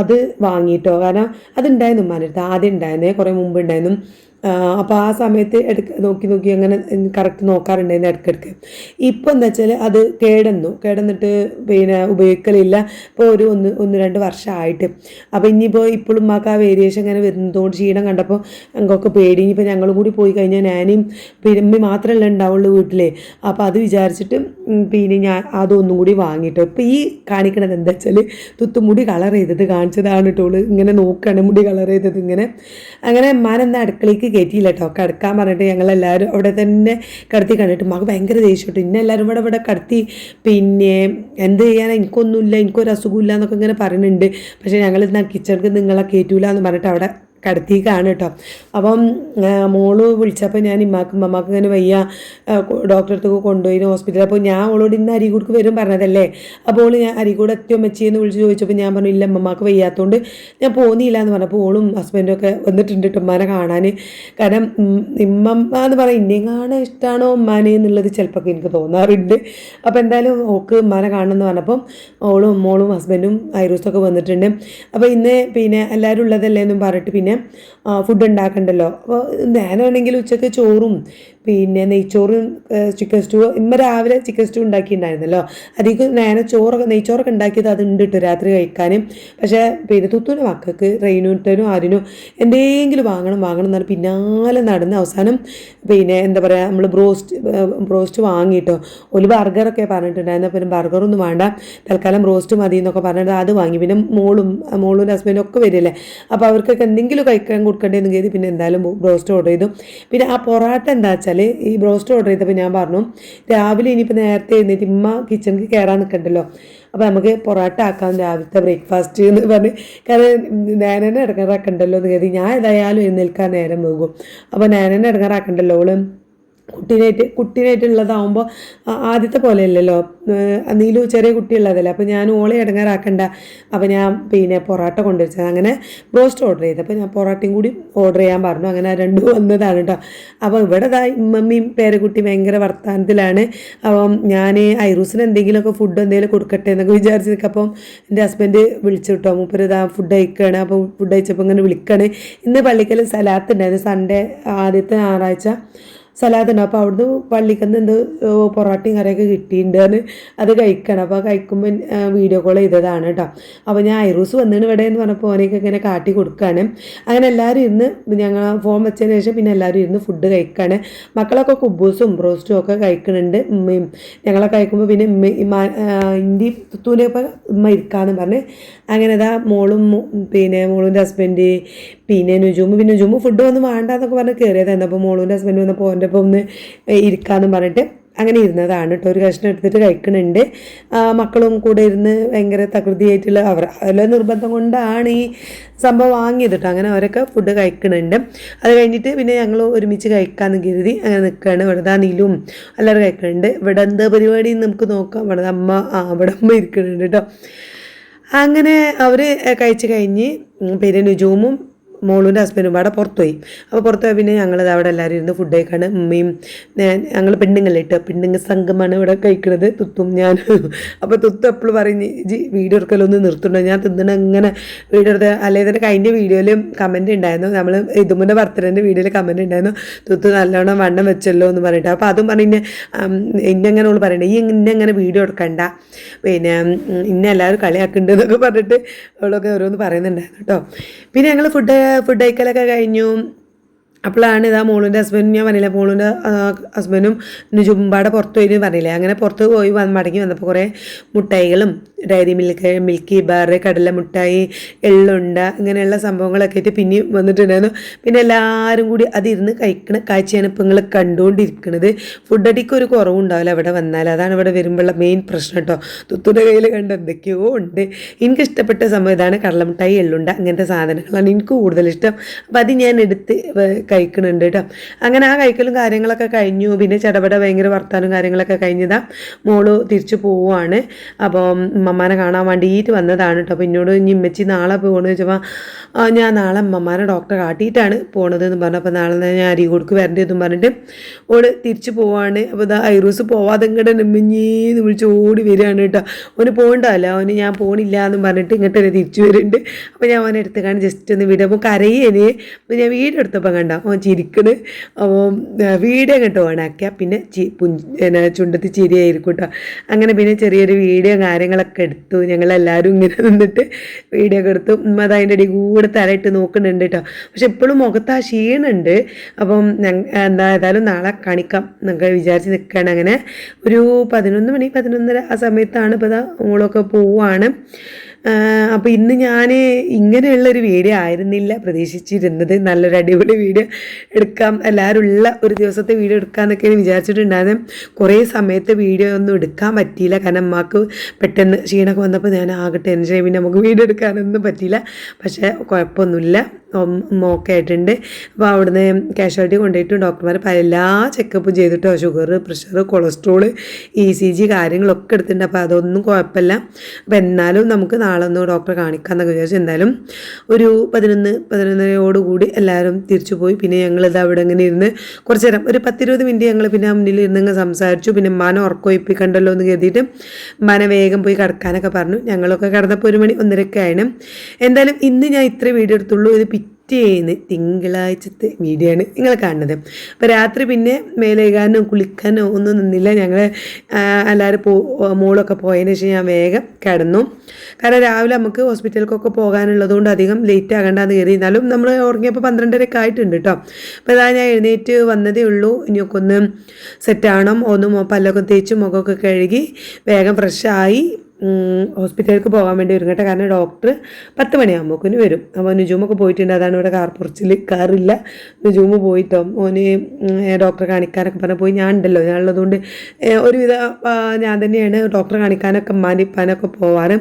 അത് വാങ്ങിയിട്ടോ കാരണം അതുണ്ടായിരുന്നു ഉമ്മാന്റെ അടുത്ത്. ആദ്യം ഉണ്ടായിരുന്നേ കുറേ മുമ്പ് ഉണ്ടായിരുന്നു. അപ്പോൾ ആ സമയത്ത് എടുക്ക നോക്കി നോക്കി അങ്ങനെ കറക്റ്റ് നോക്കാറുണ്ടായിരുന്നു ഇടയ്ക്കിടയ്ക്ക്. ഇപ്പോൾ എന്താ വെച്ചാൽ അത് കേടന്നു. കേടന്നിട്ട് പിന്നെ ഉപയോഗിക്കലില്ല. ഇപ്പോൾ ഒരു ഒന്ന് ഒന്ന് രണ്ട് വർഷമായിട്ട് അപ്പോൾ ഇനിയിപ്പോൾ ഇപ്പോഴും മാക്ക് ആ വേരിയേഷൻ ഇങ്ങനെ വരുന്നതുകൊണ്ട് ക്ഷീണം കണ്ടപ്പോൾ ഞങ്ങൾക്ക് പേടി. ഇനിയിപ്പോൾ ഞങ്ങളും കൂടി പോയി കഴിഞ്ഞാൽ ഞാനും പിന്നെ മാത്രമല്ല ഉണ്ടാവുള്ളൂ വീട്ടിലെ. അപ്പോൾ അത് വിചാരിച്ചിട്ട് പിന്നെ ഞാൻ അതൊന്നും കൂടി വാങ്ങിയിട്ട്. ഇപ്പോൾ ഈ കാണിക്കണത് എന്താ വെച്ചാൽ തുത്തുമുടി കളർ ചെയ്തത് കാണിച്ചതാണ് ടോൾ ഇങ്ങനെ നോക്കുകയാണ് മുടി കളർ ചെയ്തത് ഇങ്ങനെ. അങ്ങനെ മാനെന്താ അടുക്കളയ്ക്ക് കയറ്റിയില്ല കേട്ടോ കിടക്കാൻ പറഞ്ഞിട്ട് ഞങ്ങളെല്ലാവരും അവിടെ തന്നെ കിടത്തി കണ്ടിട്ട് മക ഭയങ്കര ദേഷ്യപ്പെട്ടു ഇന്നെ എല്ലാവരും ഇവിടെ ഇവിടെ കിടത്തി പിന്നെ എന്ത് ചെയ്യാനാ? എനിക്കൊന്നുമില്ല എനിക്കൊരു അസുഖമില്ല എന്നൊക്കെ ഇങ്ങനെ പറയുന്നുണ്ട്. പക്ഷേ ഞങ്ങൾ ഇന്ന് കിച്ചണിക്ക് നിങ്ങളെ കയറ്റൂല എന്ന് പറഞ്ഞിട്ട് അവിടെ കടത്തിക്കാണ് കേട്ടോ. അപ്പം മോൾ വിളിച്ചപ്പോൾ ഞാൻ ഇമ്മാക്കും മമ്മാക്കും ഇങ്ങനെ വയ്യ ഡോക്ടറെ അടുത്ത് കൊണ്ടുപോയി ഹോസ്പിറ്റലിൽ അപ്പോൾ ഞാൻ അവളോട് ഇന്ന് അരീകൂടക്ക് വരും പറഞ്ഞതല്ലേ? അപ്പോൾ ഞാൻ അരികൂടെ എത്തിയോ മെച്ചിയെന്ന് വിളിച്ച് ചോദിച്ചപ്പോൾ ഞാൻ പറഞ്ഞു ഇല്ല അമ്മമാക്ക് വയ്യാത്തതുകൊണ്ട് ഞാൻ പോന്നില്ല എന്ന് പറഞ്ഞപ്പോൾ ഓളും ഹസ്ബൻഡും ഒക്കെ വന്നിട്ടുണ്ട് ഉമ്മാനെ കാണാൻ കാരണം ഇമ്മമ്മ എന്ന് പറയാം ഇന്നേം കാണാൻ ഇഷ്ടമാണോ ഉമ്മാനെ എന്നുള്ളത് ചിലപ്പോൾ എനിക്ക് തോന്നാറുണ്ട്. അപ്പോൾ എന്തായാലും ഓക്ക് ഉമ്മാനെ കാണണമെന്ന് പറഞ്ഞപ്പം ഓളും മോളും ഹസ്ബൻഡും ഐറൂസൊക്കെ വന്നിട്ടുണ്ട്. അപ്പോൾ ഇന്ന് പിന്നെ എല്ലാവരും ഉള്ളതല്ലേ എന്നും പറഞ്ഞിട്ട് പിന്നെ ഫുഡ് ഉണ്ടാക്കണ്ടല്ലോ. അപ്പോൾ ഞാനാണെങ്കിൽ ഉച്ചയ്ക്ക് ചോറും പിന്നെ നെയ്ച്ചോറും ചിക്കൻ സ്റ്റൂ ഇമ്മ രാവിലെ ചിക്കൻ സ്റ്റൂ ഉണ്ടാക്കിയിട്ടുണ്ടായിരുന്നല്ലോ. അധികം ഞാൻ ചോറൊക്കെ നെയ്ച്ചോറൊക്കെ ഉണ്ടാക്കിയത് അത് ഉണ്ട് കേട്ടോ രാത്രി കഴിക്കാനും. പക്ഷേ പിന്നെ തുത്തുവിന്റെ മക്കൾക്ക് റെയിനൂട്ടനും ആരിനും എന്തെങ്കിലും വാങ്ങണം വാങ്ങണം എന്നാണ് പിന്നാലെ നടന്ന് അവസാനം പിന്നെ എന്താ പറയുക നമ്മൾ ബ്രോസ്റ്റ് ബ്രോസ്റ്റ് വാങ്ങിയിട്ടോ ഒരു ബർഗറൊക്കെ പറഞ്ഞിട്ടുണ്ടായിരുന്നു. പിന്നെ ബർഗറൊന്നും വേണ്ട തൽക്കാലം ബ്രോസ്റ്റ് മതി എന്നൊക്കെ പറഞ്ഞിട്ട് അത് വാങ്ങി. പിന്നെ മോളും മോളും ഹസ്ബൻഡും ഒക്കെ വരില്ലേ. അപ്പോൾ അവർക്കൊക്കെ എന്തെങ്കിലും കഴിക്കാൻ കൊടുക്കേണ്ടതെന്ന് കരുതി പിന്നെ എന്തായാലും ബ്രോസ്റ്റ് ഓർഡർ ചെയ്തു. പിന്നെ ആ പൊറോട്ട എന്താ ഈ ബ്രോസ്റ്റ് ഓർഡർ ചെയ്തപ്പോൾ ഞാൻ പറഞ്ഞു രാവിലെ ഇനിയിപ്പോൾ നേരത്തെ എഴുന്നേറ്റ് ഇമ്മ കിച്ചണിക്ക് കയറാൻ നിൽക്കണ്ടല്ലോ അപ്പോൾ നമുക്ക് പൊറോട്ട ആക്കാം രാവിലത്തെ ബ്രേക്ക്ഫാസ്റ്റ് എന്ന് പറഞ്ഞ്. കാരണം ഞാനെന്നെ ഇടങ്ങാറാക്കണ്ടല്ലോ എന്ന് കരുതി. ഞാൻ ഏതായാലും എഴുന്നേൽക്കാൻ നേരം പോകും അപ്പോൾ ഞാനെന്നെ ഇടങ്ങാറാക്കണ്ടല്ലോ ഓൾ? കുട്ടീനായിട്ട് കുട്ടീനായിട്ടുള്ളതാവുമ്പോൾ ആദ്യത്തെ പോലെയല്ലല്ലോ. നീലു ചെറിയ കുട്ടിയുള്ളതല്ലേ. അപ്പോൾ ഞാൻ ഓളെ ഇടങ്ങാറാക്കണ്ട അപ്പോൾ ഞാൻ പിന്നെ പൊറോട്ട കൊണ്ടുവച്ചത്. അങ്ങനെ ബ്രോസ്റ്റ് ഓർഡർ ചെയ്ത്. അപ്പോൾ ഞാൻ പൊറോട്ടയും കൂടി ഓർഡർ ചെയ്യാൻ പറഞ്ഞു. അങ്ങനെ രണ്ടും വന്നതാണ് കേട്ടോ അപ്പോൾ ഇവിടെ മമ്മിയും പേരക്കുട്ടി ഭയങ്കര വർത്തമാനത്തിലാണ് അപ്പം ഞാൻ ഐറൂസിന് എന്തെങ്കിലുമൊക്കെ ഫുഡ് എന്തെങ്കിലും കൊടുക്കട്ടെ എന്നൊക്കെ വിചാരിച്ച് നിൽക്കുക അപ്പം എന്റെ ഹസ്ബൻഡ് വിളിച്ചു കേട്ടോ മൂപ്പര് ഇതാ ഫുഡ് കഴിക്കുകയാണ് അപ്പോൾ ഫുഡ് കഴിച്ചപ്പോൾ ഇങ്ങനെ വിളിക്കുകയാണ് ഇന്ന് പള്ളിക്കൽ സലാത്ത് ഉണ്ടായിരുന്നു. സൺഡേ ആദ്യത്തെ ഞായറാഴ്ച. സലാഡ് ഉണ്ട് അപ്പോൾ അവിടുന്ന് പള്ളിക്കന്ന് എന്ത് പൊറോട്ടയും കറിയൊക്കെ കിട്ടിയിട്ടുണ്ട് അത് കഴിക്കണം. അപ്പോൾ കഴിക്കുമ്പോൾ വീഡിയോ കോൾ ചെയ്തതാണ് കേട്ടോ അപ്പോൾ ഞാൻ ഐറൂസ് വന്നിട്ട് ഇവിടെ എന്ന് പറഞ്ഞപ്പോൾ ഓനെയൊക്കെ ഇങ്ങനെ കാട്ടി കൊടുക്കുകയാണ് അങ്ങനെ എല്ലാവരും ഇരുന്ന് ഞങ്ങൾ ഫോൺ വെച്ചതിന് ശേഷം പിന്നെ എല്ലാവരും ഇരുന്ന് ഫുഡ് കഴിക്കുകയാണ് മക്കളൊക്കെ കുബൂസും റോസ്റ്റും ഒക്കെ കഴിക്കുന്നുണ്ട് ഉമ്മയും. ഞങ്ങളെ കഴിക്കുമ്പോൾ പിന്നെ ഇന്ത്യ തുത്തൂന്റെ ഒപ്പം ഉമ്മ ഇരിക്കാന്ന് പറഞ്ഞ്. അങ്ങനെ ഇതാ മോളും പിന്നെ മോളിന്റെ ഹസ്ബൻഡ് പിന്നെ നുജൂമ് പിന്നെ നുജൂമ് ഫുഡ് ഒന്നും വേണ്ട എന്നൊക്കെ പറഞ്ഞ് കയറിയതായിരുന്നു അപ്പോൾ മോളൂന്റെ ഹസ്ബൻഡ് വന്നപ്പോൾ ഓന്റെ ഒപ്പം ഒന്ന് ഇരിക്കാമെന്ന് പറഞ്ഞിട്ട് അങ്ങനെ ഇരുന്നതാണ് കേട്ടോ ഒരു കഷ്ണം എടുത്തിട്ട് കഴിക്കുന്നുണ്ട് മക്കളും കൂടെ ഇരുന്ന് ഭയങ്കര തകൃതിയായിട്ടുള്ള അവർ അതിലെ നിർബന്ധം കൊണ്ടാണ് ഈ സംഭവം വാങ്ങിയത് കേട്ടോ അങ്ങനെ അവരൊക്കെ ഫുഡ് കഴിക്കുന്നുണ്ട് അത് കഴിഞ്ഞിട്ട് പിന്നെ ഞങ്ങൾ ഒരുമിച്ച് കഴിക്കാമെന്ന് കരുതി അങ്ങനെ നിൽക്കുകയാണ്. വെറുതെ നീലും എല്ലാവരും കഴിക്കുന്നുണ്ട് ഇവിടെ എന്താ പരിപാടി നമുക്ക് നോക്കാം. ഇവിടെ അമ്മ ആ ഇവിടെ അമ്മ ഇരിക്കുന്നുണ്ട് കേട്ടോ അങ്ങനെ അവർ കഴിച്ച് കഴിഞ്ഞ് പിന്നെ നുജൂമും മോളുന്റെ ഹസ്ബൻഡും അവിടെ പുറത്ത് പോയി അപ്പോൾ പുറത്ത് പോയി പിന്നെ ഞങ്ങൾ അവിടെ എല്ലാവരും ഇരുന്ന് ഫുഡ് കഴിക്കാണ്. ഉമ്മയും ഞങ്ങൾ പെണ്ണുങ്ങളിട്ട് പെണ്ണുങ്ങ സംഘമാണ് ഇവിടെ കഴിക്കുന്നത് തുത്തും ഞാൻ അപ്പോൾ തുത്തും എപ്പോഴും പറയും ജി വീഡിയോ എടുക്കലൊന്ന് നിർത്തുണ്ടോ ഞാൻ തിന്നണ ഇങ്ങനെ വീഡിയോ എടുത്ത് അല്ലെങ്കിൽ തന്നെ കഴിഞ്ഞ വീഡിയോയിൽ കമന്റ് ഉണ്ടായിരുന്നു നമ്മൾ ഇതുമുന്റെ ഭർത്തരന്റെ വീഡിയോയിൽ കമന്റ് ഉണ്ടായിരുന്നു തുത്ത് നല്ലോണം വണ്ണം വെച്ചല്ലോ എന്ന് പറഞ്ഞിട്ട്. അപ്പോൾ അതും പറഞ്ഞു ഇന്നെ അങ്ങനെ ഉള്ളു പറയണ്ട ഈ ഇന്നെ അങ്ങനെ വീഡിയോ എടുക്കണ്ട. പിന്നെ ഇന്നെല്ലാവരും കളിയാക്കുന്നുണ്ട് എന്നൊക്കെ പറഞ്ഞിട്ട് അവളൊക്കെ ഓരോന്ന് പറയുന്നുണ്ടായിരുന്നു കേട്ടോ പിന്നെ ഞങ്ങൾ ഫുഡ് ഫുഡ് കഴിക്കലൊക്കെ കഴിഞ്ഞു. അപ്പോഴാണ് ഇതാ മോളിന്റെ ഹസ്ബൻഡും ഞാൻ പറഞ്ഞില്ല മോളിന്റെ ഹസ്ബൻഡും ചുമ്പാടെ പുറത്ത് പോയി പറഞ്ഞില്ല. അങ്ങനെ പുറത്ത് പോയി വന്ന് മടങ്ങി വന്നപ്പോൾ കുറേ മുട്ടായികളും ഡയറി മിൽക്ക് മിൽക്കി ബാർ കടല മുട്ടായി എള്ളുണ്ട ഇങ്ങനെയുള്ള സംഭവങ്ങളൊക്കെ ആയിട്ട് പിന്നെയും വന്നിട്ടുണ്ടായിരുന്നു. പിന്നെ എല്ലാവരും കൂടി അതിരുന്ന് കഴിക്കണ കാഴ്ചയാണ് ഇപ്പം നിങ്ങൾ കണ്ടുകൊണ്ടിരിക്കുന്നത് ഫുഡ് അടിക്ക് ഒരു കുറവുണ്ടാവില്ല അവിടെ വന്നാൽ. അതാണ് ഇവിടെ വരുമ്പോഴുള്ള മെയിൻ പ്രശ്നം കേട്ടോ. തുത്തുന്റെ കയ്യിൽ കണ്ട് എന്തൊക്കെയോ ഉണ്ട്. എനിക്ക് ഇഷ്ടപ്പെട്ട സംഭവം ഇതാണ് കടലമുട്ടായി എള്ളുണ്ട അങ്ങനത്തെ സാധനങ്ങളാണ് എനിക്ക് കൂടുതൽ ഇഷ്ടം അപ്പം അത് ഞാൻ എടുത്ത് കഴിക്കുന്നുണ്ട് കേട്ടോ അങ്ങനെ ആ കഴിക്കലും കാര്യങ്ങളൊക്കെ കഴിഞ്ഞു. പിന്നെ ചടപട ഭയങ്കര വർത്താനം കാര്യങ്ങളൊക്കെ കഴിഞ്ഞതാ മോൾ തിരിച്ചു പോവുകയാണ് അപ്പോൾ ഉമ്മമാനെ കാണാൻ വേണ്ടിയിട്ട് വന്നതാണ് കേട്ടോ അപ്പോൾ എന്നോട് ഇനി ഇമ്മച്ചി നാളെ പോകണമെന്ന് ചോദിച്ചപ്പോൾ "ആ, ഞാൻ നാളെ അമ്മമാരെ ഡോക്ടറെ കാട്ടിയിട്ടാണ് പോണത് എന്ന് പറഞ്ഞു. അപ്പോൾ നാളെ ഞാൻ അരികോടുക്ക് വരേണ്ടതെന്നും പറഞ്ഞിട്ട് ഓൾ തിരിച്ചു പോവാണ്. അപ്പോൾ ഇതാ ഐറൂസ് പോവാതെ ഇങ്ങോട്ട് നെമ്മഞ്ഞീന്ന് വിളിച്ച് ഓടി വരികയാണ് കേട്ടോ ഓന് പോകണ്ടല്ല ഓന് ഞാൻ പോണില്ല എന്ന് പറഞ്ഞിട്ട് ഇങ്ങോട്ട് തന്നെ തിരിച്ചു വരുന്നുണ്ട് അപ്പോൾ ഞാൻ അവനെ എടുത്ത് കാണി ജസ്റ്റ് ഒന്ന് വീഡിയോ അപ്പോൾ കരയേനെ. അപ്പോൾ ഞാൻ വീടെടുത്തപ്പോൾ കണ്ട അവൻ ചിരിക്കണ്. അപ്പോൾ വീഡിയോ കേട്ടോ ഓണാക്കിയ പിന്നെ ചി പിന്നെ ചുണ്ടത്തി ചിരിയായിരിക്കും കേട്ടോ അങ്ങനെ പിന്നെ ചെറിയൊരു വീഡിയോ കാര്യങ്ങളൊക്കെ എടുത്തു. ഞങ്ങളെല്ലാവരും ഇങ്ങനെ നിന്നിട്ട് വീഡിയോ എടുത്തു. ഉമ്മ അത് അതിന്റെ ഇടയിൽ കൂടെ തലയിട്ട് നോക്കുന്നുണ്ട് കേട്ടോ പക്ഷെ ഇപ്പോഴും മുഖത്ത് ആ ക്ഷീണുണ്ട്. അപ്പം എന്താ ഏതായാലും നാളെ കാണിക്കാം എന്നൊക്കെ വിചാരിച്ച് നിൽക്കുകയാണ് അങ്ങനെ ഒരു പതിനൊന്ന് മണി പതിനൊന്നര ആ സമയത്താണ് ഇപ്പോൾ ഇതാ മോളൊക്കെ പോവാണ്. അപ്പോൾ ഇന്ന് ഞാൻ ഇങ്ങനെയുള്ളൊരു വീഡിയോ ആയിരുന്നില്ല പ്രതീക്ഷിച്ചിരുന്നത്. നല്ലൊരു അടിപൊളി വീഡിയോ എടുക്കാം. എല്ലാവരും ഉള്ള ഒരു ദിവസത്തെ വീഡിയോ എടുക്കാമെന്നൊക്കെയാണ് വിചാരിച്ചിട്ടുണ്ടായിരുന്നു. കുറേ സമയത്തെ വീഡിയോ ഒന്നും എടുക്കാൻ പറ്റിയില്ല. കാരണം അമ്മയ്ക്ക് പെട്ടെന്ന് ക്ഷീണമൊക്കെ വന്നപ്പോൾ ഞാൻ ആകെ എൻജോയ് പിന്നെ നമുക്ക് വീഡിയോ എടുക്കാനൊന്നും പറ്റിയില്ല. പക്ഷേ കുഴപ്പമൊന്നുമില്ല. ഓക്കെ ആയിട്ടുണ്ട്. അപ്പോൾ അവിടുന്ന് കാഷ്വാലിറ്റി കൊണ്ടുപോയിട്ട് ഡോക്ടർമാർ പല എല്ലാ ചെക്കപ്പും ചെയ്തിട്ടോ. Sugar pressure cholesterol E C G കാര്യങ്ങളൊക്കെ എടുത്തിട്ടുണ്ട്. അപ്പോൾ അതൊന്നും കുഴപ്പമില്ല. അപ്പോൾ എന്നാലും നമുക്ക് നാളെ ഒന്ന് ഡോക്ടറെ കാണിക്കാമെന്നൊക്കെ വിചാരിച്ചു. എന്തായാലും ഒരു പതിനൊന്ന് പതിനൊന്നരയോടുകൂടി എല്ലാവരും തിരിച്ചു പോയി പിന്നെ ഞങ്ങൾ ഞങ്ങളിത് അവിടെ ഇങ്ങനെ ഇരുന്ന് കുറച്ച് നേരം ഒരു പത്തിരുപത് മിനിറ്റ് ഞങ്ങൾ പിന്നെ ആ മുന്നിൽ ഇരുന്ന് സംസാരിച്ചു. പിന്നെ മന ഉറക്കൊയിപ്പിക്കണ്ടല്ലോ എന്ന് കരുതിയിട്ട് മന വേഗം പോയി കിടക്കാനൊക്കെ പറഞ്ഞു. ഞങ്ങളൊക്കെ കിടന്നപ്പോൾ ഒരു മണി ഒന്നരയൊക്കെ ആയിരുന്നു എന്തായാലും ഇന്ന് ഞാൻ ഇത്ര വീഡിയോ എടുത്തുള്ളൂ. ഇത് പിറ്റേന്ന് തിങ്കളാഴ്ചത്തെ വീഡിയോ ആണ് നിങ്ങൾ കാണുന്നത്. അപ്പോൾ രാത്രി പിന്നെ മേലേകാനോ കുളിക്കാനോ ഒന്നും നിന്നില്ല. ഞങ്ങൾ എല്ലാവരും പോ മോളൊക്കെ പോയതിന് ശേഷം ഞാൻ വേഗം കിടന്നു. കാരണം രാവിലെ നമുക്ക് ഹോസ്പിറ്റലിലേക്കൊക്കെ പോകാനുള്ളതുകൊണ്ട് അധികം ലേറ്റ് ആകണ്ടെന്ന് കയറി എന്നാലും നമ്മൾ ഉറങ്ങിയപ്പോൾ പന്ത്രണ്ടരയൊക്കെ ആയിട്ടുണ്ട് കേട്ടോ അപ്പോൾ അതാ ഞാൻ എഴുന്നേറ്റ് വന്നതേ ഉള്ളൂ. ഇനിയൊക്കെ ഒന്ന് സെറ്റാണോ ഒന്ന് പല്ലൊക്കെ തേച്ച് മുഖമൊക്കെ കഴുകി വേഗം ഫ്രഷായി ഹോസ്പിറ്റലിലേക്ക് പോകാൻ വേണ്ടി ഒരുങ്ങട്ടെ. കാരണം ഡോക്ടർ പത്ത് മണിയാകുമ്പോക്കിന് വരും. അപ്പോൾ നുജൂമൊക്കെ പോയിട്ടുണ്ട്. അതാണ് ഇവിടെ കാർ പുറച്ചിൽ കാറില്ല നുജൂമ് പോയിട്ടോ. ഓന് ഡോക്ടറെ കാണിക്കാനൊക്കെ പറഞ്ഞാൽ പോയി. ഞാൻ ഉണ്ടല്ലോ. ഞാനുള്ളതുകൊണ്ട് ഒരുവിധ ഞാൻ തന്നെയാണ് ഡോക്ടറെ കാണിക്കാനൊക്കെ മാനിപ്പാനൊക്കെ പോവാറ്.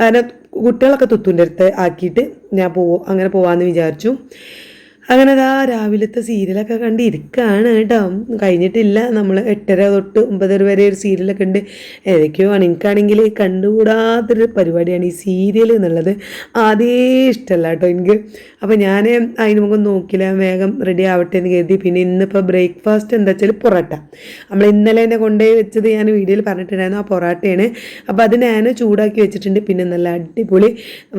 കാരണം കുട്ടികളൊക്കെ തുത്തുന്റെ അടുത്ത് ആക്കിയിട്ട് ഞാൻ പോവും അങ്ങനെ പോവാമെന്ന് വിചാരിച്ചു. അങ്ങനെ അതാ രാവിലത്തെ സീരിയലൊക്കെ കണ്ട് ഇരിക്കുകയാണ് കേട്ടോ. കഴിഞ്ഞിട്ടില്ല നമ്മൾ എട്ടര തൊട്ട് ഒമ്പതര വരെ ഒരു സീരിയലൊക്കെ ഉണ്ട്. ഏതൊക്കെയോ ആണ്. എനിക്കാണെങ്കിൽ കണ്ടുകൂടാത്തൊരു പരിപാടിയാണ് ഈ സീരിയൽ എന്നുള്ളത്. ആദ്യേ ഇഷ്ടമല്ല കേട്ടോ എനിക്ക്. അപ്പോൾ ഞാൻ അതിന് മുമ്പ് നോക്കില്ല വേഗം റെഡി ആവട്ടെ എന്ന് കരുതി. പിന്നെ ഇന്നിപ്പോൾ ബ്രേക്ക്ഫാസ്റ്റ് എന്താ വെച്ചാൽ പൊറോട്ട. നമ്മൾ ഇന്നലെ എന്നെ കൊണ്ടുപോയി വെച്ചത് ഞാൻ വീഡിയോയിൽ പറഞ്ഞിട്ടുണ്ടായിരുന്നു ആ പൊറോട്ടയാണ്. അപ്പോൾ അത് ഞാൻ ചൂടാക്കി വെച്ചിട്ടുണ്ട്. പിന്നെ നല്ല അടിപൊളി